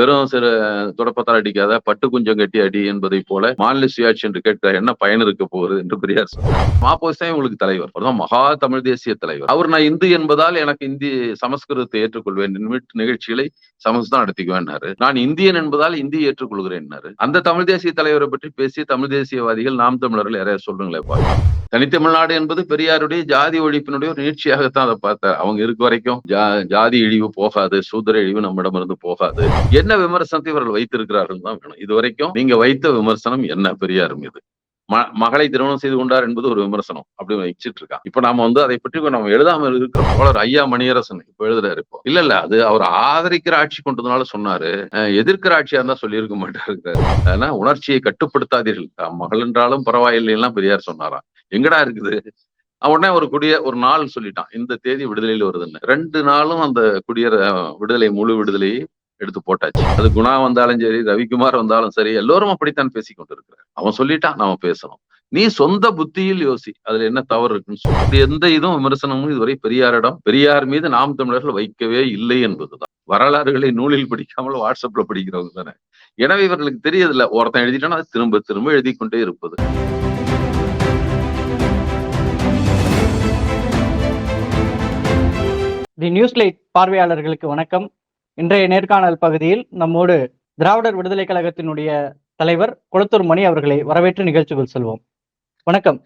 வெறும் சில தொடப்பத்தால் அடிக்காத பட்டு குஞ்சம் கட்டி அடி என்பதை போல மாநில சுயாட்சி என்று கேட்க என்ன பயன் இருக்க போகுது என்று பெரியார் சொன்னார். மாப்போஸ் தான் உங்களுக்கு தலைவர். மகா தமிழ் தேசிய தலைவர். அவர் நான் இந்து என்பதால் எனக்கு இந்தி சமஸ்கிருதத்தை ஏற்றுக்கொள்வேன். நிகழ்ச்சிகளை சமஸ்கிருதம் நடத்திக்குவேன்னாரு. நான் இந்தியன் என்பதால் இந்தியை ஏற்றுக்கொள்கிறேன்னாரு. அந்த தமிழ் தேசிய தலைவரை பற்றி பேசி தமிழ் தேசியவாதிகள் நாம் தமிழர்கள் யாரையா சொல்லுங்களேன் பாருங்க. தனித்தமிழ்நாடு என்பது பெரியாருடைய ஜாதி ஒழிப்பினுடைய ஒரு நீட்சியாகத்தான் அதை பார்த்தார். அவங்க இருக்க வரைக்கும் ஜா- ஜாதி இழிவு போகாது சூதர இழிவு நம்மிடமிருந்து போகாது. என்ன விமர்சனத்தை இவர்கள் வைத்திருக்கிறார்கள் தான் வேணும். இது வரைக்கும் நீங்க வைத்த விமர்சனம் என்ன? பெரியார் மீது ம- மகளை திருமணம் செய்து கொண்டார் என்பது ஒரு விமர்சனம் அப்படி வச்சுட்டு இருக்கான் இப்ப நாம வந்து அதை பற்றி நம்ம எழுதாம இருக்கிறோம். தோழர் ஐயா மணியரசன் இப்ப எழுதுறாரு இப்போ. இல்ல இல்ல அது அவர் ஆதரிக்கிற ஆட்சி கொண்டதுனால சொன்னாரு. அஹ் எதிர்க்கிற ஆட்சியா இருந்தா சொல்லியிருக்க மாட்டாரு ஆனா உணர்ச்சியை கட்டுப்படுத்தாதீர்கள். மகள் என்றாலும் பரவாயில்லை எல்லாம் பெரியார் சொன்னாராம் எங்கடா இருக்குது? உடனே ஒரு குடிய ஒரு நாள் சொல்லிட்டான். இந்த தேதி விடுதலையில் வருதுன்னு. ரெண்டு நாளும் அந்த குடியர விடுதலை முழு விடுதலையை எடுத்து போட்டாச்சு. அது குணா வந்தாலும் சரி ரவிக்குமார் வந்தாலும் சரி எல்லோரும் அப்படித்தான் பேசிக் கொண்டிருக்கிறார். அவன் சொல்லிட்டான் நாம பேசணும். நீ சொந்த புத்தியில் யோசி அதுல என்ன தவறு இருக்குன்னு சொல்லி. அப்படி எந்த இதுவும் விமர்சனமும் இதுவரை பெரியாரிடம் பெரியார் மீது நாம் தமிழர்கள் வைக்கவே இல்லை என்பதுதான். வரலாறுகளை நூலில் படிக்காமல் வாட்ஸ்அப்ல படிக்கிறவங்க தானே. எனவே இவர்களுக்கு தெரியதில்ல ஒருத்தன் எழுதிட்டானா அது திரும்ப திரும்ப எழுதி கொண்டே இருப்பது. தி நியூஸ் லைட் பார்வையாளர்களுக்கு வணக்கம். இன்றைய நேர்காணல் பகுதியில் நம்மோடு திராவிடர் விடுதலை கழகத்தினுடைய தலைவர் குளத்தூர் மணி அவர்களை வரவேற்று நிகழ்ச்சிக்குள் செல்வோம். வணக்கம்.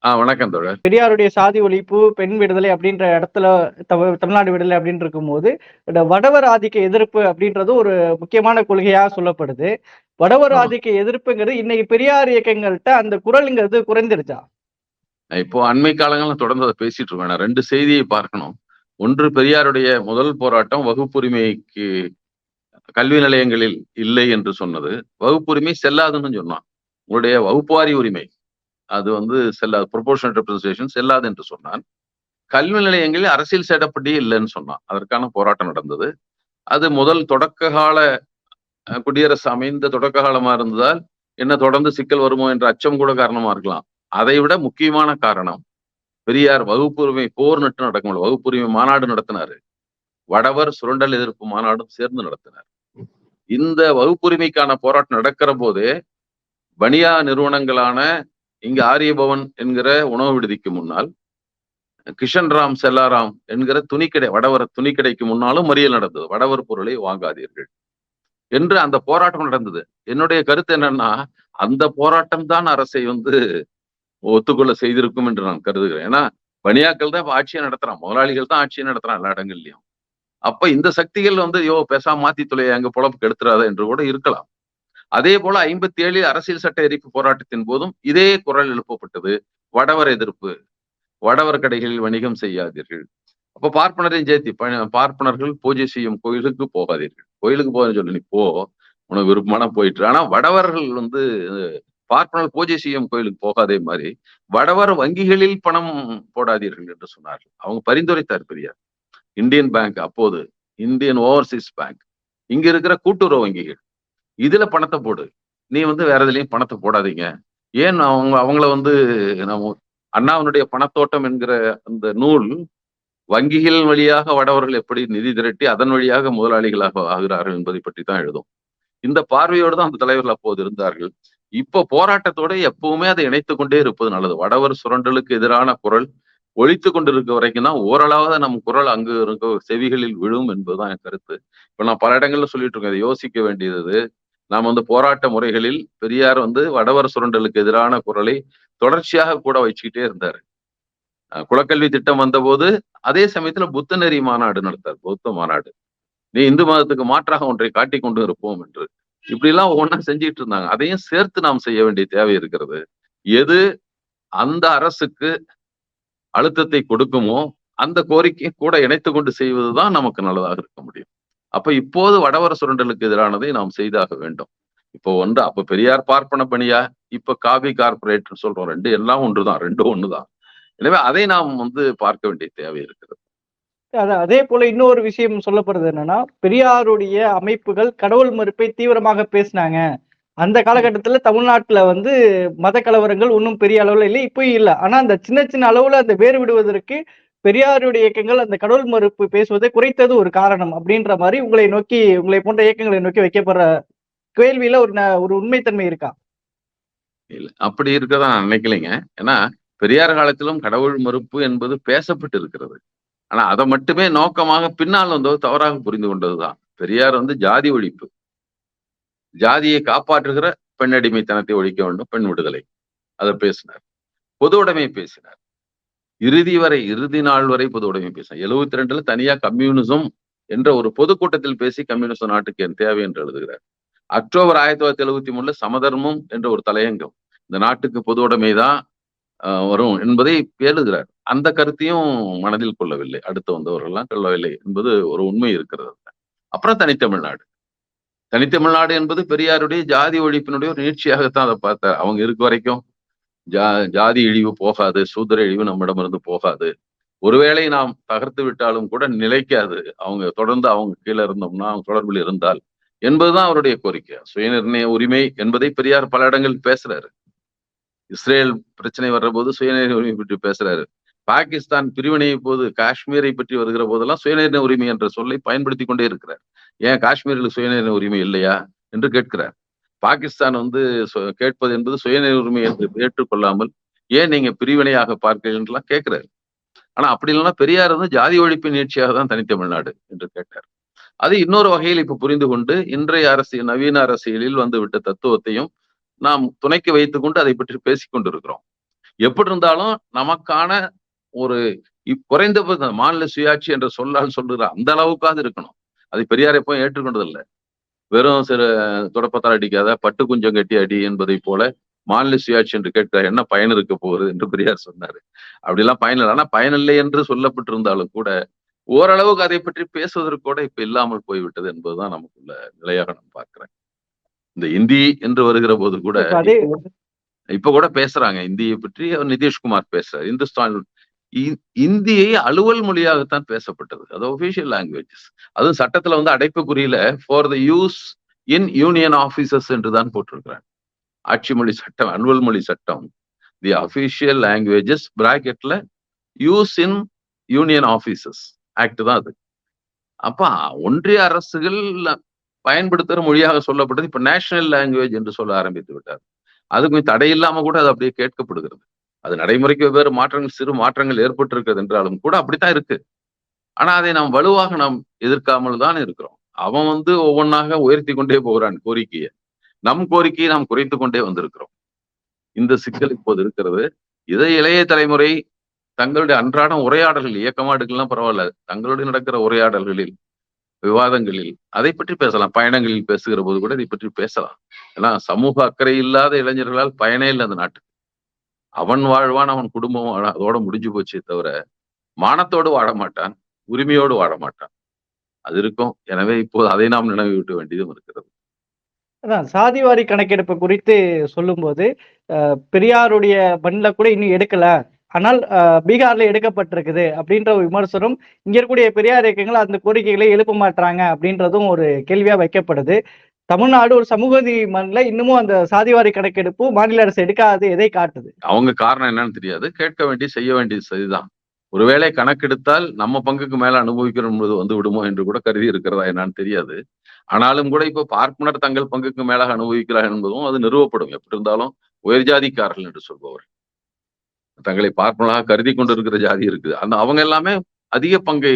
வணக்கம் தோழர். பெரியாருடைய சாதி ஒழிப்பு பெண் விடுதலை அப்படின்ற இடத்துல தமிழ் தமிழ்நாடு விடுதலை அப்படின்னு இருக்கும்போது இந்த வடவர் ஆதிக்க எதிர்ப்பு அப்படின்றது ஒரு முக்கியமான கொள்கையா சொல்லப்படுது. வடவர். ஆதிக்க எதிர்ப்புங்கிறது இன்னைக்கு பெரியார் இயக்கங்கள்ட்ட அந்த குரலுங்கிறது குறைந்துருச்சா? இப்போ அண்மை காலங்கள்ல தொடர்ந்து அதை பேசிட்டு இருக்கோம். ரெண்டு செய்தியை பார்க்கணும். ஒன்று பெரியாருடைய முதல் போராட்டம் வகுப்புரிமைக்கு கல்வி நிலையங்களில் இல்லை என்று சொன்னது. வகுப்புரிமை செல்லாதுன்னு சொன்னான். உங்களுடைய வகுப்புவாரி உரிமை. அது வந்து செல்லாது ப்ரொபோர்ஷனல் ரெப்ரஸன்டேஷன் செல்லாது என்று சொன்னான். கல்வி நிலையங்களில் அரசியல் சேடப்படி இல்லைன்னு சொன்னான். அதற்கான போராட்டம் நடந்தது. அது முதல் தொடக்க கால குடியரசு அமைந்த தொடக்க காலமா இருந்ததால் என்ன தொடர்ந்து சிக்கல் வருமோ என்ற அச்சம் கூட காரணமா இருக்கலாம். அதை விட முக்கியமான காரணம் பெரியார் வகுப்புரிமை போர் நட்டு நடக்கும் வகுப்புரிமை மாநாடு நடத்தினாரு. வடவர் சுரண்டல் எதிர்ப்பு மாநாடும் சேர்ந்து நடத்தினார். இந்த வகுப்புரிமைக்கான போராட்டம் நடக்கிற போது பனியா நிறுவனங்களான இங்க ஆரியபவன் என்கிற உணவு விடுதிக்கு முன்னால் கிஷன் ராம் செல்லாராம் என்கிற துணிக்கடை வடவர் துணிக்கடைக்கு முன்னாலும் மறியல் நடந்தது. வடவர் பொருளை வாங்காதீர்கள் என்று அந்த போராட்டம் நடந்தது. என்னுடைய கருத்து என்னன்னா அந்த போராட்டம் தான் அரசை வந்து ஒத்துக்கொள்ள செய்திருக்கும் என்று நான் கருதுகிறேன். ஏன்னா பனியாக்கள் தான் ஆட்சியை நடத்துறான். முதலாளிகள் தான் ஆட்சியை நடத்துறான் எல்லா இடங்கள்லயும். அப்ப இந்த சக்திகள் வந்து யோ பெசா மாத்தி தொலைய அங்க பொழப்பு கெடுத்துறாத என்று கூட இருக்கலாம். அதே போல ஐம்பத்தி ஏழில் அரசியல் சட்ட எரிப்பு போராட்டத்தின் போதும் இதே குரல் எழுப்பப்பட்டது. வடவர் எதிர்ப்பு. வடவர் கடைகளில் வணிகம் செய்யாதீர்கள். அப்ப பார்ப்பனரையும் சேர்த்தி பார்ப்பனர்கள் பூஜை செய்யும் கோயிலுக்கு போகாதீர்கள். கோயிலுக்கு போகன்னு சொல்லி நீ போ. உனக்கு விருப்பமான போயிட்டு ஆனா வடவர்கள் வந்து பார்ப்பனர் பூஜை செய்யும் கோயிலுக்கு போகாதே மாதிரி வடவர் வங்கிகளில் பணம் போடாதீர்கள் என்று சொன்னார்கள் அவங்க பரிந்துரைத்தார் பெரியார். இந்தியன் பேங்க் அப்போது இந்தியன் ஓவர்சீஸ் பேங்க். இங்க இருக்கிற கூட்டுறவு வங்கிகள். இதுல பணத்தை போடு. நீ வந்து வேற எதுலயும் பணத்தை போடாதீங்க. ஏன் அவங்க அவங்கள வந்து நம்ம அண்ணாவினுடைய பணத்தோட்டம் என்கிற அந்த நூல் வங்கிகள் வழியாக வடவர்கள் எப்படி நிதி திரட்டி அதன் வழியாக முதலாளிகளாக ஆகிறார்கள் என்பதை பற்றி தான் எழுதும். இந்த பார்வையோடு தான் அந்த தலைவர்கள் அப்போது இருந்தார்கள். இப்ப போராட்டத்தோட எப்பவுமே அதை இணைத்துக் கொண்டே இருப்பது நல்லது. வடவர் சுரண்டலுக்கு எதிரான குரல் ஒழித்து கொண்டிருக்க வரைக்கும் தான் ஓரளவாவது நம் குரல் அங்கு இருக்க செவிகளில் விழும் என்பதுதான் என் கருத்து. இப்ப நான் பல இடங்கள்ல சொல்லிட்டு இருக்கேன் அதை யோசிக்க வேண்டியது. நாம் வந்து போராட்ட முறைகளில் பெரியார் வந்து வடவர் சுரண்டலுக்கு எதிரான குரலை தொடர்ச்சியாக கூட வச்சுக்கிட்டே இருந்தாரு. குலக்கல்வி திட்டம் வந்தபோது அதே சமயத்துல புத்த நெறி மாநாடு நடத்தார் பௌத்த மாநாடு. நீ இந்து மதத்துக்கு மாற்றாக ஒன்றை காட்டிக் கொண்டு இருப்போம் என்று. இப்படி எல்லாம் ஒவ்வொன்றா செஞ்சுட்டு இருந்தாங்க. அதையும் சேர்த்து நாம் செய்ய வேண்டிய தேவை இருக்கிறது. எது அந்த அரசுக்கு அழுத்தத்தை கொடுக்குமோ அந்த கோரிக்கையை கூட இணைத்து கொண்டு செய்வதுதான் நமக்கு நல்லதாக இருக்க முடியும். அப்ப இப்போது வடவர சுரண்டலுக்கு எதிரானதை நாம் செய்தாக வேண்டும். இப்போ ஒன்று அப்ப பெரியார் பார்ப்பன பணியா? இப்ப காபி கார்பரேட் சொல்றோம். ரெண்டு எல்லாம் ஒன்றுதான். ரெண்டும் ஒண்ணுதான் எனவே அதை நாம் வந்து பார்க்க வேண்டிய தேவை இருக்கிறது. அத- அதே போல இன்னொரு விஷயம் சொல்லப்படுறது என்னன்னா பெரியாருடைய அமைப்புகள் கடவுள் மறுப்பை தீவிரமாக பேசினாங்க. அந்த காலகட்டத்துல தமிழ்நாட்டுல வந்து மத கலவரங்கள் ஒன்றும் பெரிய அளவுல இல்லை இப்பயும் இல்லை. ஆனா அந்த சின்ன சின்ன அளவுல அந்த வேறு விடுவதற்கு பெரியாருடைய இயக்கங்கள் அந்த கடவுள் மறுப்பு பேசுவதை குறைத்தது ஒரு காரணம் அப்படின்ற மாதிரி உங்களை நோக்கி உங்களை போன்ற இயக்கங்களை நோக்கி வைக்கப்படுற கேள்வியில ஒரு ந- ஒரு உண்மைத்தன்மை இருக்கா? இல்ல அப்படி இருக்கதான் நினைக்கலைங்க. ஏன்னா பெரியார் காலத்திலும் கடவுள் மறுப்பு என்பது பேசப்பட்டு இருக்கிறது ஆனா அதை மட்டுமே நோக்கமாக பின்னால் வந்தது தவறாக புரிந்து கொண்டதுதான். பெரியார் வந்து ஜாதி ஒழிப்பு. ஜாதியை காப்பாற்றுகிற பெண் அடிமைத்தனத்தை ஒழிக்க வேண்டும் பெண் விடுதலை. அதை பேசினார். பொது உடைமை பேசினார். இறுதி வரை இறுதி நாள் வரை பொது உடைமை பேசினார். எழுபத்தி ரெண்டுல தனியா கம்யூனிசம் என்ற ஒரு பொதுக்கூட்டத்தில் பேசி கம்யூனிசம் நாட்டுக்கு என் தேவை என்று எழுதுகிறார். அக்டோபர் ஆயிரத்தி தொள்ளாயிரத்தி எழுபத்தி மூணுல சமதர்மம் என்ற ஒரு தலையங்கம். இந்த நாட்டுக்கு பொது உடைமை தான் வரும் என்பதை பேழுகிறார் அந்த கருத்தையும் மனதில் கொள்ளவில்லை. அடுத்து வந்தவர்கள்லாம் கொள்ளவில்லை என்பது ஒரு உண்மை இருக்கிறது அப்புறம் தனித்தமிழ்நாடு. தனித்தமிழ்நாடு என்பது பெரியாருடைய ஜாதி ஒழிப்பினுடைய ஒரு நீட்சியாகத்தான் அதை பார்த்தார். அவங்க இருக்க வரைக்கும். ஜா ஜாதி இழிவு போகாது சூதர இழிவு நம்மிடமிருந்து போகாது. ஒருவேளை நாம் தகர்த்து விட்டாலும் கூட நிலைக்காது. அவங்க தொடர்ந்து அவங்க கீழே இருந்தோம்னா அவங்க தொடர்பில் இருந்தால் என்பதுதான் அவருடைய கோரிக்கை. சுயநிர்ணய உரிமை என்பதை பெரியார் பல இடங்கள் பேசுறாரு. இஸ்ரேல் பிரச்சனை வர்ற போது சுயநிர்ணய உரிமை பற்றி பேசுறாரு. பாகிஸ்தான் பிரிவினை போது காஷ்மீரை பற்றி வருகிற போதெல்லாம் சுயநிர்ணய உரிமை என்ற சொல்லை பயன்படுத்தி கொண்டே இருக்கிறார். ஏன் காஷ்மீரில் சுயநிர்ணய உரிமை இல்லையா என்று கேட்கிறார். பாகிஸ்தான் வந்து கேட்பது என்பது சுயநிர்ணய உரிமை என்று ஏற்றுக்கொள்ளாமல் ஏன் நீங்க பிரிவினையாக பார்க்கிறீங்கலாம் கேட்கிறாரு. ஆனா அப்படி இல்லைன்னா பெரியார் வந்து ஜாதி ஒழிப்பு நீட்சியாக தான் தனித்தமிழ்நாடு என்று கேட்டார். அது இன்னொரு வகையில் இப்ப புரிந்து கொண்டு இன்றைய அரசியல் நவீன அரசியலில் வந்து விட்ட தத்துவத்தையும் நாம் துணைக்கு வைத்து கொண்டு அதை பற்றி பேசிக் கொண்டிருக்கிறோம். எப்படி இருந்தாலும் நமக்கான ஒரு குறைந்த குறைந்தபட்ச மாநில சுயாட்சி என்ற சொல்லால் சொல்லுகிற அந்த அளவுக்காவது இருக்கணும். அதை பெரியார் எப்பவும் ஏற்றுக்கொண்டதில்லை. வெறும் சில தொடப்பத்தால் அடிக்காத பட்டு குஞ்சம் கட்டி அடி என்பதை போல மாநில சுயாட்சி என்று கேட்க என்ன பயன் இருக்க போகுது என்று பெரியார் சொன்னாரு. அப்படிலாம் பயன் இல்லை. ஆனா பயனில்லை என்று சொல்லப்பட்டிருந்தாலும் கூட ஓரளவுக்கு அதை பற்றி பேசுவதற்கு கூட இப்ப இல்லாமல் போய்விட்டது என்பதுதான் நமக்குள்ள நிலையாக நான் பார்க்கிறேன். இந்த இந்தி என்று வருகிற போது கூட இப்ப அதே கூட- பேசுறாங்க. இந்தியை பற்றி அவர் நிதிஷ்குமார் பேசுறாரு. இந்துஸ்தான் இந்தியை அலுவல் மொழியாகத்தான் பேசப்பட்டது. அது ஒபிஷியல் லாங்குவேஜஸ் அதுவும் சட்டத்துல வந்து அடைப்புக்குறியில for the use in union officers என்று தான் போட்டிருக்கிறாங்க. ஆட்சி மொழி சட்டம் அலுவல் மொழி சட்டம். The official languages பிராக்கெட்ல use in union offices act தான் அது. அப்ப ஒன்றிய அரசுகள் பயன்படுத்துகிற மொழியாக சொல்லப்பட்டது இப்ப நேஷனல் லாங்குவேஜ் என்று சொல்ல ஆரம்பித்து விட்டார். அது தடை இல்லாம கூட அது அப்படியே கேட்கப்படுகிறது. அது நடைமுறைக்கு வெவ்வேறு மாற்றங்கள் சிறு மாற்றங்கள் ஏற்பட்டிருக்கிறது என்றாலும் கூட அப்படித்தான் இருக்கு. ஆனா அதை நாம் வலுவாக நாம் எதிர்க்காமல் தான் இருக்கிறோம். அவன் வந்து ஒவ்வொன்றாக உயர்த்தி கொண்டே போகிறான் கோரிக்கையை. நம் கோரிக்கையை நாம் குறைத்து கொண்டே வந்திருக்கிறோம். இந்த சிக்கல் இப்போது இருக்கிறது. இதை இளைய தலைமுறை தங்களுடைய அன்றாட உரையாடல்கள் இயக்கமாடுகள்லாம் பரவாயில்ல. தங்களுடைய நடக்கிற உரையாடல்களில் விவாதங்களில் அதை பற்றி பேசலாம். பயணங்களில் பேசுகிற போது கூட இதை பற்றி பேசலாம். ஏன்னா சமூக அக்கறை இல்லாத இளைஞர்களால் பயனே இல்லை அந்த நாட்டுக்கு. அவன் வாழ்வான் அவன் குடும்பம் அதோட முடிஞ்சு போச்சே தவிர மானத்தோடு வாழ மாட்டான் உரிமையோடு வாழ மாட்டான். அது இருக்கும். எனவே இப்போது அதை நாம் நினைவூட்ட வேண்டியதும் இருக்கிறது. அதான் சாதிவாரி கணக்கெடுப்பு குறித்து சொல்லும்போது பெரியாருடைய மண்ணில் கூட இன்னும் எடுக்கல. ஆனால் அஹ், பீகார்ல எடுக்கப்பட்டிருக்குது அப்படின்ற ஒரு விமர்சனம் இங்க இருக்கக்கூடிய பெரியார் இயக்கங்கள் அந்த கோரிக்கைகளை எழுப்ப மாட்டாங்க அப்படின்றதும் ஒரு கேள்வியா வைக்கப்படுது. தமிழ்நாடு ஒரு சமூக நீதி மண்ணில இன்னமும் அந்த சாதிவாரி கணக்கெடுப்பு மாநில அரசு எடுக்காது எதை காட்டுது? அவங்க காரணம் என்னன்னு தெரியாது. கேட்க வேண்டிய செய்ய வேண்டியது சரிதான். ஒருவேளை கணக்கெடுத்தால் நம்ம பங்குக்கு மேல அனுபவிக்கிறோம் என்பது வந்து விடுமோ என்று கூட கருதி இருக்கிறதா என்னன்னு தெரியாது. ஆனாலும் கூட இப்போ பார்ப்பனர் தங்கள் பங்குக்கு மேலாக அனுபவிக்கிறார் என்பதும் அது நிறுவப்படும். எப்படி இருந்தாலும் உயர்ஜாதிக்காரர்கள் என்று சொல்பவர் தங்களை பார்ப்பனாக கருதி கொண்டிருக்கிற ஜாதி இருக்குது. அந்த அவங்க எல்லாமே அதிக பங்கை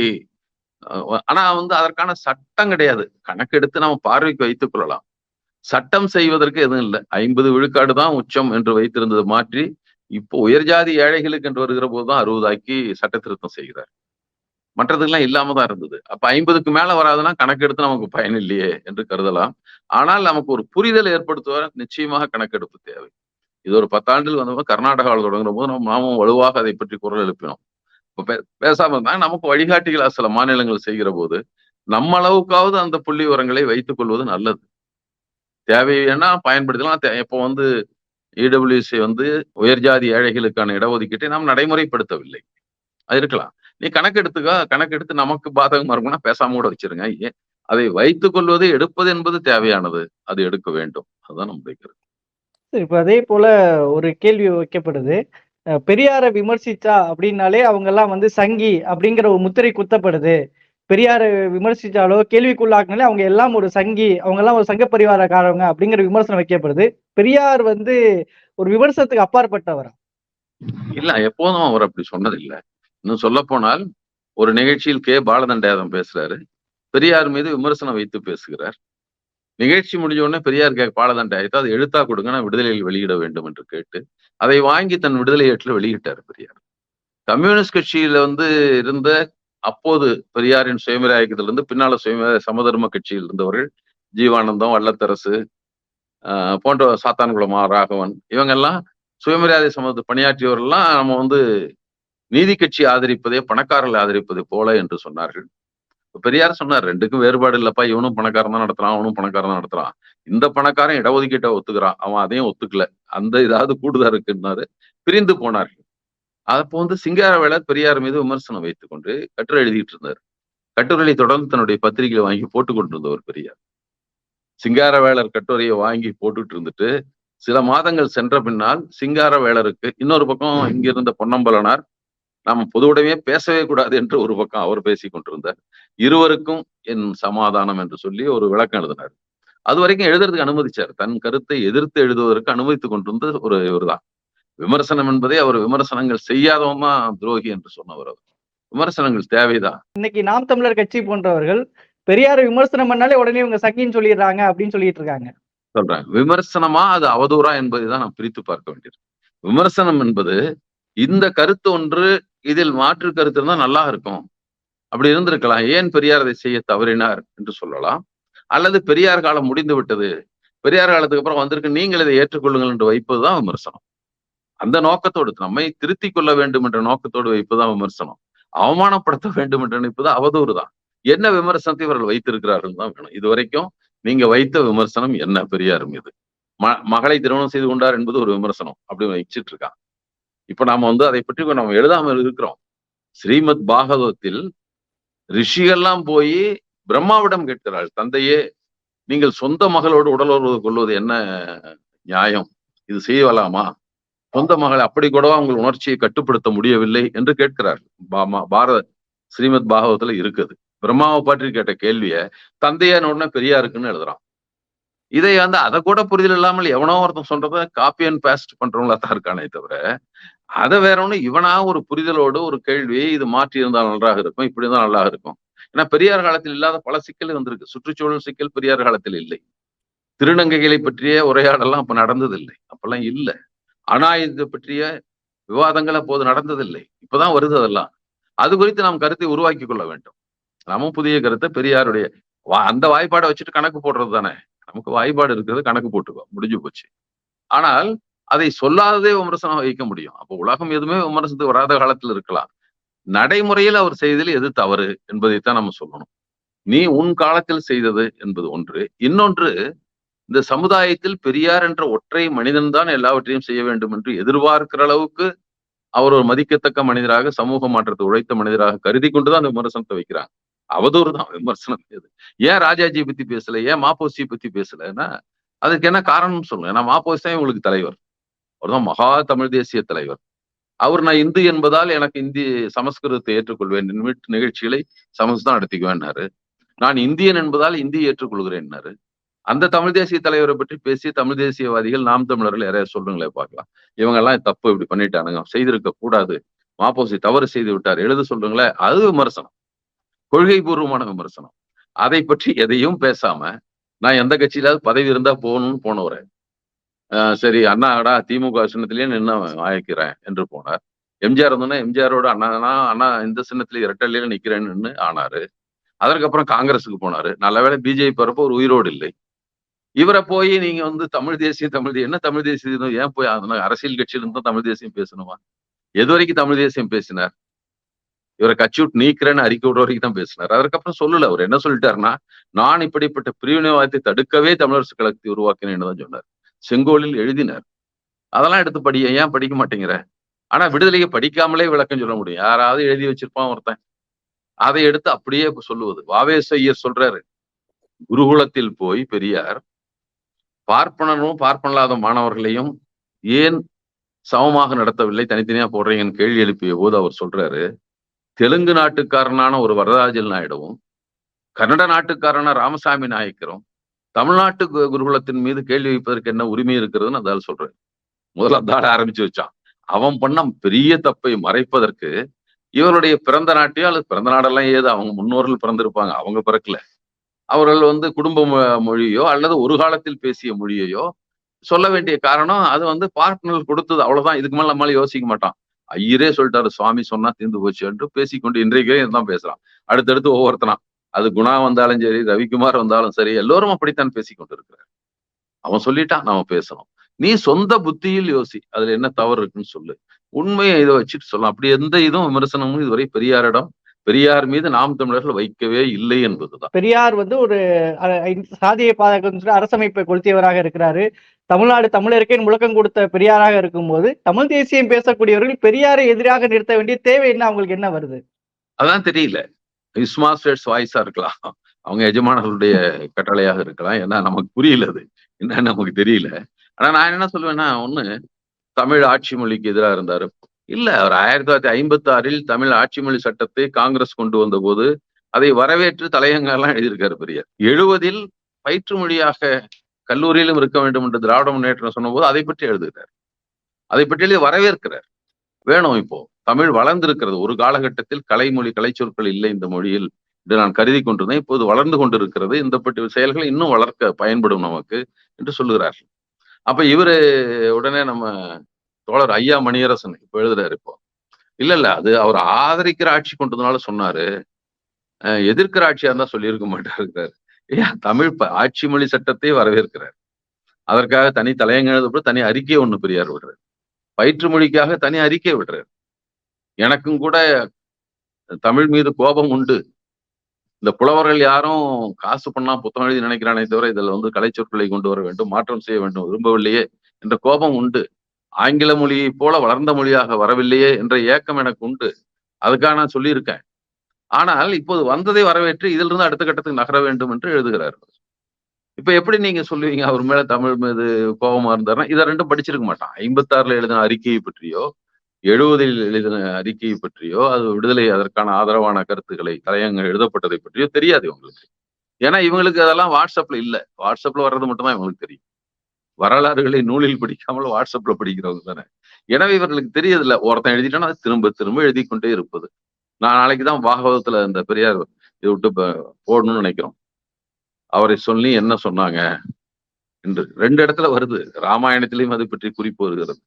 அஹ், ஆனா வந்து அதற்கான சட்டம் கிடையாது. கணக்கெடுத்து நம்ம பார்வைக்கு வைத்துக் கொள்ளலாம். சட்டம் செய்வதற்கு எதுவும் இல்லை. ஐம்பது விழுக்காடு தான் உச்சம் என்று வைத்திருந்தது. மாற்றி இப்போ உயர் ஜாதி ஏழைகளுக்கு என்று வருகிற போதுதான் அறுபதாக்கி சட்ட திருத்தம் செய்கிறார். மற்றதுக்கெல்லாம் இல்லாம தான் இருந்தது. அப்ப ஐம்பதுக்கு மேல வராதுன்னா கணக்கெடுத்து நமக்கு பயன் இல்லையே என்று கருதலாம். ஆனால் நமக்கு ஒரு புரிதல் ஏற்படுத்துவ நிச்சயமாக கணக்கெடுப்பு தேவை. இது ஒரு பத்தாண்டில் வந்து கர்நாடகாவில் தொடங்குற போது நம்ம நாமும் வலுவாக அதை பற்றி குரல் எழுப்பினோம். இப்போ பேசாம இருந்தாங்க நமக்கு வழிகாட்டிகளா சில மாநிலங்கள் செய்கிற போது நம்ம அளவுக்காவது அந்த புள்ளி உரங்களை வைத்துக் கொள்வது நல்லது. தேவைன்னா பயன்படுத்தலாம். தே- இப்போ வந்து இடபிள்யூசி வந்து உயர் ஜாதி ஏழைகளுக்கான இடஒதுக்கீட்டை நாம் நடைமுறைப்படுத்தவில்லை. அது இருக்கலாம். நீ கணக்கெடுத்துக்கா கணக்கெடுத்து நமக்கு பாதகமா இருக்கும்னா பேசாம கூட வச்சிருங்க. ஏன் அதை வைத்துக் கொள்வது எடுப்பது என்பது தேவையானது. அது எடுக்க வேண்டும். அதுதான் நம்முடைய கருத்து. இப்ப அதே போல ஒரு கேள்வி வைக்கப்படுது. பெரியாரை விமர்சிச்சா அப்படின்னாலே அவங்க எல்லாம் வந்து சங்கி அப்படிங்கிற ஒரு முத்திரை குத்தப்படுது. பெரியாரை விமர்சிச்சாலோ கேள்விக்குள்ளாக்குனாலே அவங்க எல்லாம் ஒரு சங்கி அவங்க எல்லாம் ஒரு சங்க பரிவாரக்காரவங்க அப்படிங்கிற விமர்சனம் வைக்கப்படுது. பெரியார் வந்து ஒரு விமர்சனத்துக்கு அப்பாற்பட்டவர்? இல்ல எப்போதும் அவர் அப்படி சொன்னது இல்ல இன்னும் சொல்ல போனால் ஒரு நிகழ்ச்சியில் கே. பாலதண்டயாதம் பேசுறாரு. பெரியார் மீது விமர்சனம் வைத்து பேசுகிறார். நிகழ்ச்சி முடிஞ்ச உடனே பெரியார் கே பாலதண்டாயத்தை அதை எழுத்தா கொடுங்க நான் விடுதலையில் வெளியிட வேண்டும் என்று கேட்டு அதை வாங்கி தன் விடுதலை ஏற்றில் வெளியிட்டார் பெரியார். கம்யூனிஸ்ட் கட்சியில வந்து இருந்த அப்போது பெரியாரின் சுயமர இயக்கத்திலிருந்து பின்னால சுயமர சமதர்ம கட்சியில் இருந்தவர்கள் ஜீவானந்தம் வல்லத்தரசு ஆஹ் போன்ற சாத்தான்குளம் ராகவன் இவங்கெல்லாம் சுயமரியாதை சமத்து பணியாற்றியவர்கள்லாம் நம்ம வந்து நீதி கட்சி ஆதரிப்பதே பணக்காரர்கள் ஆதரிப்பதை போல என்று சொன்னார்கள். பெரியார் சொன்னார் ரெண்டுக்கும் வேறுபாடு இல்லப்பா இவனும் பணக்காரன் தான் நடத்துறான் அவனும் பணக்காரன் தான் நடத்துறான். இந்த பணக்காரன் இடஒதுக்கீட்டை ஒத்துக்கிறான் அவன் அதையும் ஒத்துக்கல. அந்த இதாவது கூடுதா இருக்குன்னாரு. பிரிந்து போனார்கள் அப்போ வந்து சிங்காரவேலர் பெரியார் மீது விமர்சனம் வைத்துக் கொண்டு கட்டுரை எழுதிட்டு இருந்தார். கட்டுரையை தொடர்ந்து தன்னுடைய பத்திரிகையை வாங்கி போட்டு கொண்டிருந்தவர் பெரியார். சிங்காரவேலர் கட்டுரையை வாங்கி போட்டுட்டு இருந்துட்டு சில மாதங்கள் சென்ற பின்னால் சிங்காரவேலருக்கு இன்னொரு பக்கம் இங்கிருந்த பொன்னம்பலனார் நாம பொது உடைமையே பேசவே கூடாது என்று ஒரு பக்கம் அவர் பேசிக் கொண்டிருந்தார். இருவருக்கும் என் சமாதானம் என்று சொல்லி ஒரு விளக்கம் எழுதினார். அது வரைக்கும் எழுதுறதுக்கு அனுமதிச்சார். தன் கருத்தை எதிர்த்து எழுதுவதற்கு அனுமதித்துக் கொண்டிருந்த ஒரு இவர்தான். விமர்சனம் என்பதே அவர் விமர்சனங்கள் செய்யாதவன் தான் துரோகி என்று சொன்னவர் அவர். விமர்சனங்கள் தேவைதான். இன்னைக்கு நாம் தமிழர் கட்சி போன்றவர்கள் பெரியாரை விமர்சனம் பண்ணாலே உடனே இவங்க சங்கின்னு சொல்லிடுறாங்க அப்படின்னு சொல்லிட்டு இருக்காங்க. சொல்றேன். விமர்சனமா அது அவதூறா என்பதைதான் நாம் பிரித்து பார்க்க வேண்டியது. விமர்சனம் என்பது இந்த கருத்து ஒன்று இதில் மாற்று கருத்து இருந்தால் நல்லா இருக்கும். அப்படி இருந்திருக்கலாம். ஏன் பெரியார் அதை செய்ய தவறினார் என்று சொல்லலாம். அல்லது பெரியார் காலம் முடிந்து விட்டது. பெரியார் காலத்துக்கு அப்புறம் வந்திருக்கு. நீங்கள் இதை ஏற்றுக்கொள்ளுங்கள் என்று வைப்பதுதான் விமர்சனம். அந்த நோக்கத்தோடு நம்மை திருத்திக் கொள்ள வேண்டும் என்ற நோக்கத்தோடு வைப்பதுதான் விமர்சனம். அவமானப்படுத்த வேண்டும் என்று நினைப்பது அவதூறு தான். என்ன விமர்சனத்தை இவர்கள் வைத்திருக்கிறார்கள் தான் வேணும். இது வரைக்கும் நீங்க வைத்த விமர்சனம் என்ன பெரியார் மீது? ம மகளை திருமணம் செய்து கொண்டார் என்பது ஒரு விமர்சனம். அப்படி வச்சுட்டு இருக்கான் இப்ப நாம வந்து அதை பற்றி நம்ம எழுதாம இருக்கிறோம். ஸ்ரீமத் பாகவதத்தில் ரிஷிகள்லாம் போய் பிரம்மாவிடம் கேட்கிறாள் தந்தையே நீங்கள் சொந்த மகளோடு உடலுறவு கொள்வது என்ன நியாயம்? இது செய்யலாமா? சொந்த மகளை அப்படி கூடவா உங்கள் உணர்ச்சியை கட்டுப்படுத்த முடியவில்லை? என்று கேட்கிறார் பாரத ஸ்ரீமத் பாகவத்துல இருக்குது. பிரம்மாவை பற்றி கேட்ட கேள்விய தந்தையான உடனே பெரியா இருக்குன்னு எழுதுறான். இதை வந்து அதை கூட புரிதல் இல்லாமல் எவனோ ஒருத்தன் சொல்றத காப்பி அண்ட் பேஸ்ட் பண்றவங்களா தான் இருக்கானே தவிர அதை வேற ஒன்று இவனா ஒரு புரிதலோடு ஒரு கேள்வியை இது மாற்றி இருந்தால் நன்றாக இருக்கும் இப்படி இருந்தால் நல்லா இருக்கும். ஏன்னா பெரியார் காலத்தில் இல்லாத பல சிக்கல் வந்திருக்கு. சுற்றுச்சூழல் சிக்கல் பெரியார் காலத்தில் இல்லை. திருநங்கைகளை பற்றிய உரையாடலாம் அப்ப நடந்ததில்லை. அப்பெல்லாம் இல்லை. அனாயுதத்தை பற்றிய விவாதங்கள் அப்போது நடந்ததில்லை. இப்பதான் வருது அதெல்லாம். அது குறித்து நாம் கருத்தை உருவாக்கி கொள்ள வேண்டும். நம்ம புதிய கருத்தை பெரியாருடைய அந்த வாய்ப்பாடை வச்சுட்டு கணக்கு போடுறது தானே? நமக்கு வாய்ப்பாடு இருக்கிறது கணக்கு போட்டுக்கோ. முடிஞ்சு போச்சு. ஆனால் அதை சொல்லாததே விமர்சனம் வைக்க முடியும். அப்போ உலகம் எதுவுமே விமர்சனத்துக்கு வராத காலத்தில் இருக்கலாம். நடைமுறையில் அவர் செய்ததில் எது தவறு என்பதைத்தான் நம்ம சொல்லணும். நீ உன் காலத்தில் செய்தது என்பது ஒன்று. இன்னொன்று இந்த சமுதாயத்தில் பெரியார் என்ற ஒற்றை மனிதன் தான் எல்லாவற்றையும் செய்ய வேண்டும் என்று எதிர்பார்க்கிற அளவுக்கு அவர் ஒரு மதிக்கத்தக்க மனிதராக சமூக மாற்றத்தை உழைத்த மனிதராக கருதி கொண்டுதான் அந்த விமர்சனத்தை வைக்கிறாங்க. அவதூறு தான் விமர்சனம் இது. ஏன் ராஜாஜியை பத்தி பேசல? ஏன் மாப்போசியை பத்தி பேசலன்னா அதுக்கு என்ன காரணம் சொல்லுங்க. ஏன்னா மாப்போசி தான் இவங்களுக்கு தலைவர். அவர் தான் மகா தமிழ் தேசிய தலைவர். அவர் நான் இந்து என்பதால் எனக்கு இந்தி சமஸ்கிருதத்தை ஏற்றுக்கொள்வேன். வீட்டு நிகழ்ச்சிகளை சமஸ்கிருதம் நடத்திக்குவேன்னாரு. நான் இந்தியன் என்பதால் இந்தி ஏற்றுக்கொள்கிறேன்னாரு அந்த தமிழ் தேசிய தலைவரை பற்றி பேசி தமிழ் தேசியவாதிகள் நாம் தமிழர்கள் யாரையா சொல்லுங்களே பார்க்கலாம். இவங்க எல்லாம் தப்பு இப்படி பண்ணிட்டானுங்க. செய்திருக்க கூடாது. மாப்போசி தவறு செய்து விட்டார். எழுத சொல்றீங்களே அது விமர்சனம். கொள்கை பூர்வமான விமர்சனம். அதை பற்றி எதையும் பேசாம நான் எந்த கட்சியிலாவது பதவி இருந்தா போகணும்னு போனவரேன் சரி அண்ணாடா திமுக சின்னத்திலேயே நின்று ஆயிக்கிறேன் என்று போனார். எம்ஜிஆர் இருந்தோன்னா எம்ஜிஆரோட அண்ணா அண்ணா இந்த சின்னத்துல இரட்டலையில நிக்கிறேன்னு ஆனாரு. அதற்கப்புறம் காங்கிரஸுக்கு போனாரு. நல்லவேளை பிஜேபி போறப்போ ஒரு உயிரோடு இல்லை. இவரை போய் நீங்க வந்து தமிழ் தேசியம் தமிழ் என்ன தமிழ் தேசியம் ஏன் போய் அரசியல் கட்சியில இருந்தா தமிழ் தேசியம் பேசணுமா? எது வரைக்கும் தமிழ் தேசியம் பேசினார்? இவரை கட்சி விட்டு நீக்கிறேன்னு அறிக்கை விட வரைக்கும் தான் பேசினார். அதுக்கப்புறம் சொல்லல. அவர் என்ன சொல்லிட்டாருன்னா நான் இப்படிப்பட்ட பிரிவினைவாதத்தை தடுக்கவே தமிழரசு கழகத்தை உருவாக்கினேன்னு தான் சொன்னார். செங்கோலில் எழுதினார். அதெல்லாம் எடுத்து படிய ஏன் படிக்க மாட்டேங்கிற? ஆனா விடுதலையை படிக்காமலே விளக்கம் சொல்ல முடியும். யாராவது எழுதி வச்சிருப்பான் ஒருத்தன். அதை எடுத்து அப்படியே சொல்லுவது. வாவேசையர் சொல்றாரு குருகுலத்தில் போய் பெரியார் பார்ப்பனரும் பார்ப்பனலாத மாணவர்களையும் ஏன் சமமாக நடத்தவில்லை? தனித்தனியா போடுறீங்கன்னு கேள்வி எழுப்பிய போது அவர் சொல்றாரு தெலுங்கு நாட்டுக்காரனான ஒரு வரதாஜல் நாயுடவும் கன்னட நாட்டுக்காரன ராமசாமி நாயக்கரும் தமிழ்நாட்டு கு- குருகுலத்தின் மீது கேள்வி வைப்பதற்கு என்ன உரிமை இருக்கிறதுன்னு அதால் சொல்றேன். முதல்ல அதால ஆரம்பிச்சு வச்சான். அவன் பண்ண பெரிய தப்பை மறைப்பதற்கு இவருடைய பிறந்த நாட்டையோ அல்லது பிறந்த நாடெல்லாம் ஏது அவங்க முன்னோர்கள் பிறந்திருப்பாங்க அவங்க பிறக்கல. அவர்கள் வந்து குடும்ப மொழியோ அல்லது ஒரு காலத்தில் பேசிய மொழியையோ சொல்ல வேண்டிய காரணம் அது வந்து பார்ட்னர் கொடுத்தது அவ்வளவுதான். இதுக்கு மேல நம்மளால யோசிக்க மாட்டான். ஐயரே சொல்லிட்டாரு சுவாமி சொன்னா தீர்ந்து போச்சு என்று பேசிக்கொண்டு இன்றைக்கே தான் பேசுறான். அடுத்தடுத்து ஒவ்வொருத்தனா. அது குணா வந்தாலும் சரி ரவிக்குமார் வந்தாலும் சரி எல்லோரும் அப்படித்தான் பேசிக்கொண்டு இருக்கிறார் அவன் சொல்லிட்டான் நாம பேசணும். நீ சொந்த புத்தியில் யோசி அதுல என்ன தவறு இருக்குன்னு சொல்லு. உண்மையை இதை வச்சுட்டு சொல்லலாம். அப்படி எந்த இதுவும் விமர்சனமும் இதுவரை பெரியாரிடம் பெரியார் மீது நாம் தமிழர்கள் வைக்கவே இல்லை என்பதுதான். பெரியார் வந்து ஒரு சாதியை பாதுகாக்க அரசமைப்பை கொளுத்தியவராக இருக்கிறாரு. தமிழ்நாடு தமிழருக்கே முழக்கம் கொடுத்த பெரியாராக இருக்கும்போது தமிழ் தேசியம் பேசக்கூடியவர்கள் பெரியாரை எதிராக நிறுத்த வேண்டிய தேவை என்ன? அவங்களுக்கு என்ன வருது? அதான் தெரியல. இஸ்மாஸ்டர்ஸ் வாய்ஸா இருக்கலாம். அவங்க எஜமானர்களுடைய கட்டளையாக இருக்கலாம். ஏன்னா நமக்கு புரியல அது. என்னன்னு நமக்கு தெரியல. ஆனா நான் என்ன சொல்லுவேன்னா ஒண்ணு தமிழ் ஆட்சி மொழிக்கு எதிராக இருந்தாரு. இல்ல அவர் ஆயிரத்தி தொள்ளாயிரத்தி ஐம்பத்தி ஆறில் தமிழ் ஆட்சி மொழி சட்டத்தை காங்கிரஸ் கொண்டு வந்த போது அதை வரவேற்று தலையங்கெல்லாம் எழுதியிருக்காரு பெரியார். எழுவதில் பயிற்று மொழியாக கல்லூரியிலும் இருக்க வேண்டும் என்று திராவிட முன்னேற்றம் சொன்னபோது அதை பற்றி எழுதுகிறார். அதை பற்றி எழுதி வரவேற்கிறார். வேணும் இப்போ. தமிழ் வளர்ந்திருக்கிறது. ஒரு காலகட்டத்தில் கலைமொழி கலைச்சொற்கள் இல்லை இந்த மொழியில் என்று நான் கருதி கொண்டிருந்தேன். இப்போது வளர்ந்து கொண்டிருக்கிறது. இந்த பற்றி செயல்களை இன்னும் வளர்க்க பயன்படும் நமக்கு என்று சொல்லுகிறார்கள். அப்ப இவரு உடனே நம்ம தோழர் ஐயா மணியரசன் இப்ப எழுதுறாரு இப்போ. இல்ல இல்ல அது அவர் ஆதரிக்கிற ஆட்சி கொண்டதுனால சொன்னாரு. அஹ் எதிர்க்கிற ஆட்சியா இருந்தா சொல்லியிருக்க மாட்டாருக்கிறார் ஏன் தமிழ் ஆட்சி மொழி சட்டத்தை வரவேற்கிறார். அதற்காக தனி தலையங்க எழுதப்பட்டு தனி அறிக்கை ஒண்ணு பெரியார் விடுறாரு. பயிற்று மொழிக்காக தனி அறிக்கை விடுறாரு. எனக்கும் கூட தமிழ் மீது கோபம் உண்டு. இந்த புலவர்கள் யாரும் காசு பண்ணா புத்தகம் எழுதி நினைக்கிறானே தவிர இதுல வந்து கலைச்சொற்களை கொண்டு வர வேண்டும் மாற்றம் செய்ய வேண்டும் விரும்பவில்லையே என்ற கோபம் உண்டு. ஆங்கில மொழியை போல வளர்ந்த மொழியாக வரவில்லையே என்ற ஏக்கம் எனக்கு உண்டு. அதுக்காக நான் சொல்லியிருக்கேன். ஆனால் இப்போது வந்ததை வரவேற்று இதிலிருந்து அடுத்த கட்டத்துக்கு நகர வேண்டும் என்று எழுதுகிறார். இப்ப எப்படி நீங்க சொல்லுவீங்க? அவர் மேல தமிழ் மீது கோபமா இருந்தாருன்னா இதை ரெண்டும் படிச்சிருக்க மாட்டான். ஐம்பத்தாறுல எழுதின அறிக்கையை பற்றியோ எழுபதில் எழுதின அறிக்கையை பற்றியோ அது விடுதலை அதற்கான ஆதரவான கருத்துக்களை தலையங்க எழுதப்பட்டதை பற்றியோ தெரியாது இவங்களுக்கு. ஏன்னா இவங்களுக்கு அதெல்லாம் வாட்ஸ்அப்ல இல்ல. வாட்ஸ்அப்ல வர்றது மட்டும்தான் இவங்களுக்கு தெரியும். வரலாறுகளை நூலில் படிக்காமல் வாட்ஸ்அப்ல படிக்கிறவங்க தானே. எனவே இவர்களுக்கு தெரியதில்ல. ஒருத்தன் எழுதிட்டானா அது திரும்ப திரும்ப எழுதி கொண்டே இருப்பது. நான் நாளைக்கு தான் பாகவதத்துல இந்த பெரியார் இதை விட்டு போடணும்னு நினைக்கிறோம். அவரை சொல்லி என்ன சொன்னாங்க? என்று. ரெண்டு இடத்துல வருது. ராமாயணத்திலையும் அதை பற்றி குறிப்பு வருகிறது.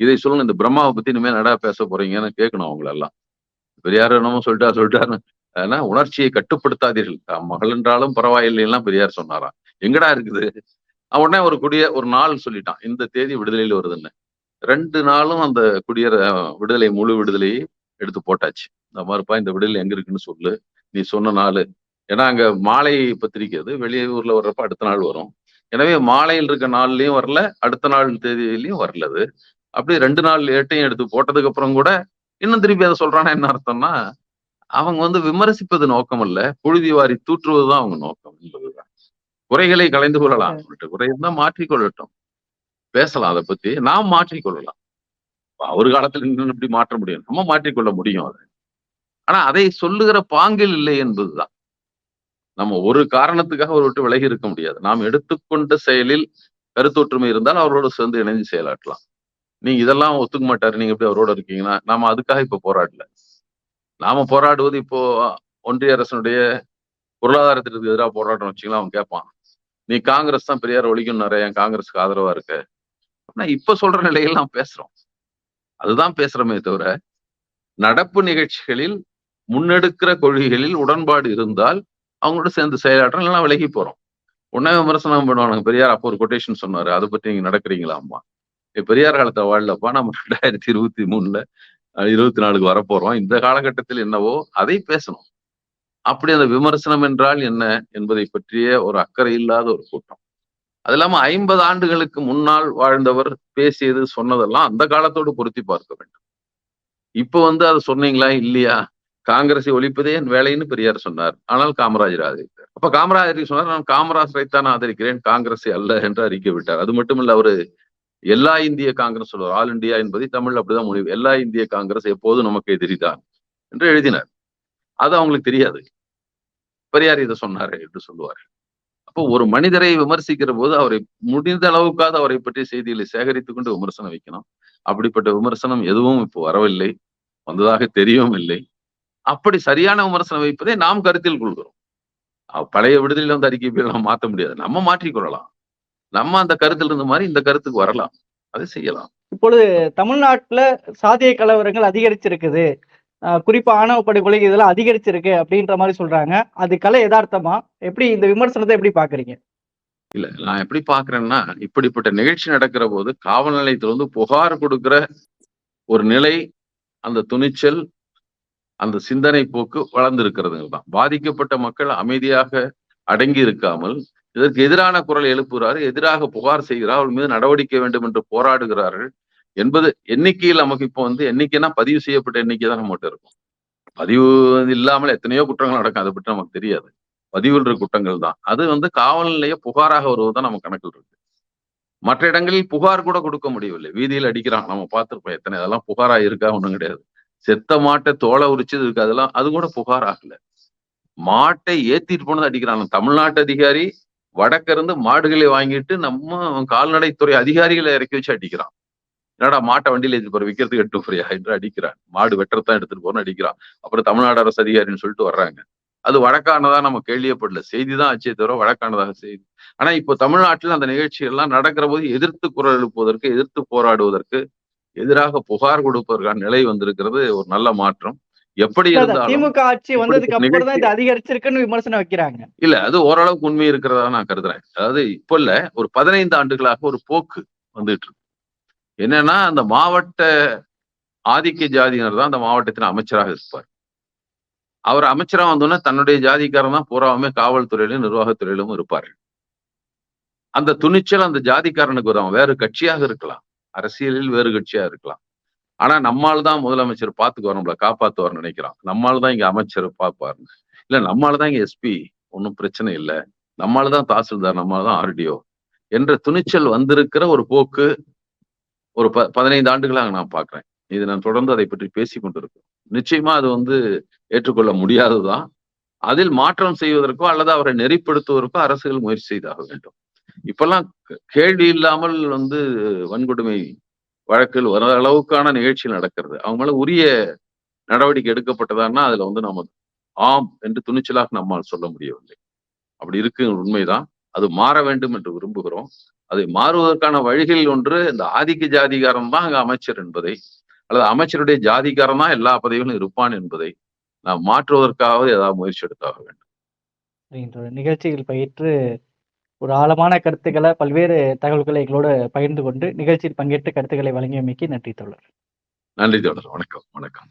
இதை சொல்லணும் இந்த பிரம்மாவை பத்தி இனிமே நடா பேச போறீங்கன்னு கேட்கணும் அவங்களெல்லாம். பெரியார் என்னமோ சொல்லிட்டா சொல்லிட்டாரு. ஆனா உணர்ச்சியை கட்டுப்படுத்தாதீர்கள். மகள் என்றாலும் பரவாயில்லைலாம் பெரியார் சொன்னாராம். எங்கடா இருக்குது? அவன் உடனே ஒரு குடிய ஒரு நாள் சொல்லிட்டான். இந்த தேதி விடுதலையில வருதுன்னு. ரெண்டு நாளும் அந்த குடியர விடுதலை முழு விடுதலையை எடுத்து போட்டாச்சு. இந்த மாதிரிப்பா இந்த விடுதலை எங்க இருக்குன்னு சொல்லு. நீ சொன்ன நாள். ஏன்னா அங்க மாலை பத்திரிக்கை அது. வெளியூர்ல வர்றப்ப அடுத்த நாள் வரும். எனவே மாலையில் இருக்க நாள்லயும் வரல அடுத்த நாள் தேதியிலையும் வரல அது அப்படி ரெண்டு நாள் ஏட்டையும் எடுத்து போட்டதுக்கு அப்புறம் கூட இன்னும் திருப்பி அதை சொல்றானா என்ன அர்த்தம்னா அவங்க வந்து விமர்சிப்பது நோக்கம் அல்ல புழுதி வாரி தூற்றுவதுதான் அவங்க நோக்கம் என்பதுதான். குறைகளை கலைந்து கொள்ளலாம் சொல்லிட்டு. குறை இருந்தா மாற்றிக்கொள்ளட்டும். பேசலாம் அதை பத்தி. நாம் மாற்றிக்கொள்ளலாம். அவர் காலத்துல இன்னும் இப்படி மாற்ற முடியும்? நம்ம மாற்றிக்கொள்ள முடியும் அதை. ஆனா அதை சொல்லுகிற பாங்கில் இல்லை என்பதுதான். நம்ம ஒரு காரணத்துக்காக அவர் விட்டு விலகி இருக்க முடியாது. நாம் எடுத்துக்கொண்ட செயலில் கருத்தொற்றுமை இருந்தால் அவரோட சேர்ந்து இணைஞ்சு செயலாற்றலாம். நீங்க இதெல்லாம் ஒத்துக்க மாட்டாரு. நீங்க எப்படி அவரோட இருக்கீங்கன்னா நாம அதுக்காக இப்ப போராடல. நாம போராடுவது இப்போ ஒன்றிய அரசனுடைய பொருளாதாரத்திற்கு எதிராக போராட்டம் வச்சுக்கலாம் அவன் கேட்பான் நீ காங்கிரஸ் தான் பெரியார் ஒழிக்கும் நிறைய காங்கிரஸுக்கு ஆதரவா இருக்க. ஆனா இப்ப சொல்ற நிலையில் நாம் பேசுறோம். அதுதான் பேசுறோமே தவிர நடப்பு நிகழ்ச்சிகளில் முன்னெடுக்கிற கொள்கைகளில் உடன்பாடு இருந்தால் அவங்களோட சேர்ந்து செயலாற்றம் இல்லைன்னா விலகி போறோம். உடனே விமர்சனம் பண்ணுவாங்க பெரியார் அப்போ ஒரு கொட்டேஷன் சொன்னாரு. அதை பத்தி நீங்க நடக்கிறீங்களா அம்மா பெரியார் காலத்தை வாழலப்பா நம்ம ரெண்டாயிரத்தி இருபத்தி மூணுல இருபத்தி நாலுக்கு வரப்போறோம். இந்த காலகட்டத்தில் என்னவோ அதை பேசணும். அப்படி அந்த விமர்சனம் என்றால் என்ன என்பதை பற்றிய ஒரு அக்கறை இல்லாத ஒரு கூட்டம். அது இல்லாம ஐம்பது ஆண்டுகளுக்கு முன்னால் வாழ்ந்தவர் பேசியது சொன்னதெல்லாம் அந்த காலத்தோடு பொருத்தி பார்க்க வேண்டும். இப்ப வந்து அதை சொன்னீங்களா? இல்லையா? காங்கிரஸை ஒழிப்பதே என் வேலைன்னு பெரியார் சொன்னார். ஆனால் காமராஜர் ஆதரித்தார். அப்ப காமராஜர் சொன்னார் நான் காமராஜரை தான் ஆதரிக்கிறேன் காங்கிரஸை அல்ல என்று அறிக்கை விட்டார். அது மட்டும் இல்ல அவரு எல்லா இந்திய காங்கிரஸ் சொல்லுவார் ஆல் இந்தியா என்பதை தமிழ் அப்படிதான் முடிவு எல்லா இந்திய காங்கிரஸ் எப்போதும் நமக்கு எதிரிதான் என்று எழுதினார். அது அவங்களுக்கு தெரியாது. பெரியார் இதை சொன்னாரு என்று சொல்லுவார் அப்போ ஒரு மனிதரை விமர்சிக்கிற போது அவரை முடிந்த அளவுக்காவது அவரை பற்றிய செய்திகளை சேகரித்துக் கொண்டு விமர்சனம் வைக்கணும். அப்படிப்பட்ட விமர்சனம் எதுவும் இப்போ வரவில்லை. வந்ததாக தெரியவும் இல்லை. அப்படி சரியான விமர்சனம் வைப்பதை நாம் கருத்தில் கொள்கிறோம். பழைய விடுதலையில வந்து அறிக்கை நாம் மாற்ற முடியாது. நம்ம மாற்றிக்கொள்ளலாம் நம்ம அந்த கருத்துல இருந்த மாதிரி இந்த கருத்துக்கு வரலாம். அதை செய்யலாம். இப்பொழுது தமிழ்நாட்டுல சாதிய கலவரங்கள் அதிகரிச்சிருக்குது. குறிப்பா ஆணவ படுகொலை இதெல்லாம் அதிகரிச்சிருக்கு அப்படின்ற மாதிரி சொல்றாங்க. அது கலை யதார்த்தமா? எப்படி இந்த விமர்சனத்தை எப்படி பாக்குறீங்க இல்ல நான் எப்படி பாக்குறேன்னா இப்படிப்பட்ட நிகழ்ச்சி நடக்கிற போது காவல் நிலையத்துல வந்து புகார் கொடுக்கிற ஒரு நிலை அந்த துணிச்சல் அந்த சிந்தனை போக்கு வளர்ந்திருக்கிறதுங்க தான் பாதிக்கப்பட்ட மக்கள் அமைதியாக அடங்கி இருக்காமல் இதற்கு எதிரான குரல் எழுப்புகிறார் எதிராக புகார் செய்கிறார் அவள் மீது நடவடிக்கை வேண்டும் என்று போராடுகிறார்கள் என்பது எண்ணிக்கையில் நமக்கு இப்போ வந்து எண்ணிக்கைனா பதிவு செய்யப்பட்ட எண்ணிக்கை தான் நம்மகிட்ட இருக்கும். பதிவு இல்லாமல் எத்தனையோ குற்றங்கள் நடக்கும் அதை பற்றி நமக்கு தெரியாது. பதிவுன்ற குற்றங்கள் தான். அது வந்து காவல் நிலைய புகாராக வருவதுதான் நம்ம கணக்கில் இருக்கு. மற்ற இடங்களில் புகார் கூட கொடுக்க முடியவில்லை. வீதியில் அடிக்கிறான் நம்ம பார்த்துருப்போம் எத்தனை அதெல்லாம் புகாரா இருக்கா? ஒண்ணும் கிடையாது. செத்த மாட்டை தோலை உரிச்சது இருக்கு அதெல்லாம் அது கூட புகார் ஆகல. மாட்டை ஏத்திட்டு போனது அடிக்கிறான் தமிழ்நாட்டு அதிகாரி வடக்க இருந்து மாடுகளை வாங்கிட்டு நம்ம கால்நடைத்துறை அதிகாரிகளை இறக்கி வச்சு அடிக்கிறான். என்னடா மாட்டை வண்டியில எடுத்து போற விற்கிறதுக்கு எட்டு ஃப்ரீயா என்று அடிக்கிறான். மாடு வெட்டுறதான் எடுத்துட்டு போறோம்னு அடிக்கிறான். அப்புறம் தமிழ்நாடு அரசு அதிகாரின்னு சொல்லிட்டு வர்றாங்க. அது வழக்கானதா நம்ம கேள்வியப்படல. செய்தி தான் ஆச்சே தவிர வழக்கானதாக செய்தி. ஆனா இப்போ தமிழ்நாட்டில் அந்த நிகழ்ச்சிகள்லாம் நடக்கிற போது எதிர்த்து குரல் எழுப்புவதற்கு எதிர்த்து போராடுவதற்கு எதிராக புகார் கொடுப்பதற்கான நிலை வந்திருக்கிறது ஒரு நல்ல மாற்றம். எப்படி இருந்தாலும் திமுக ஆட்சி வந்ததுக்கு அப்புறம் தான் இது அதிகரிச்சிருக்குன்னு விமர்சனம் வைக்கிறாங்க. இல்ல அது ஓரளவுக்கு உண்மை இருக்கிறதா நான் கருதுறேன். அதாவது இப்ப இல்ல ஒரு பதினைந்து ஆண்டுகளாக ஒரு போக்கு வந்துட்டு இருக்கு. என்னன்னா அந்த மாவட்ட ஆதிக்க ஜாதியினர் தான் அந்த மாவட்டத்தின் அமைச்சராக இருப்பார். அவர் அமைச்சரா வந்தோன்னே தன்னுடைய ஜாதிக்காரன் தான் பூராவுமே காவல்துறையிலும் நிர்வாகத்துறையிலும் இருப்பாரு. அந்த துணிச்சல் அந்த ஜாதிக்காரனுக்கு வரும். வேறு கட்சியாக இருக்கலாம். அரசியலில் வேறு கட்சியா இருக்கலாம். ஆனா நம்மால் தான் முதலமைச்சர் பாத்துக்கு நம்மளை காப்பாத்துவார்னு நினைக்கிறான். நம்மால் தான் இங்க அமைச்சர் பார்ப்பாருன்னு இல்ல நம்மால் தான் இங்க எஸ்பி ஒன்றும் பிரச்சனை இல்லை. நம்மால் தான் தாசில்தார் நம்மால் தான் ஆர்டிஓ என்ற துணிச்சல் வந்திருக்கிற ஒரு போக்கு ஒரு ப பதினைந்து ஆண்டுகளாக நான் பார்க்குறேன் இது நான் தொடர்ந்து அதை பற்றி பேசி கொண்டிருக்கேன் நிச்சயமா அது வந்து ஏற்றுக்கொள்ள முடியாததுதான். அதில் மாற்றம் செய்வதற்கோ அல்லது அவரை நெறிப்படுத்துவதற்கோ அரசுகள் முயற்சி செய்தாக வேண்டும். இப்பெல்லாம் கேள்வி இல்லாமல் வந்து வன்கொடுமை வழக்கில் வர அளவுக்கான நிகழ்ச்சி நடக்கிறது. அவங்க மேல உரிய நடவடிக்கை எடுக்கப்பட்டதான்னா அதுல வந்து நம்ம ஆம் என்று துணிச்சலாக நம்மால் சொல்ல முடியவில்லை. அப்படி இருக்கு உண்மைதான். அது மாற வேண்டும் என்று விரும்புகிறோம். அதை மாறுவதற்கான வழிகளில் ஒன்று இந்த ஆதிக்க ஜாதிகாரம் தான் அங்க அமைச்சர் என்பதை அல்லது அமைச்சருடைய ஜாதிகாரம் தான் எல்லா பதவிகளும் இருப்பான் என்பதை நாம் மாற்றுவதற்காக ஏதாவது முயற்சி எடுத்தாக வேண்டும். நிகழ்ச்சியில் பயிற்று ஒரு ஆழமான கருத்துக்களை பல்வேறு தகவல்களை எங்களோடு பகிர்ந்து கொண்டு நிகழ்ச்சியில் பங்கேற்று கருத்துக்களை வழங்கியமைக்கு நன்றி தோழர். நன்றி தோழர். வணக்கம். வணக்கம்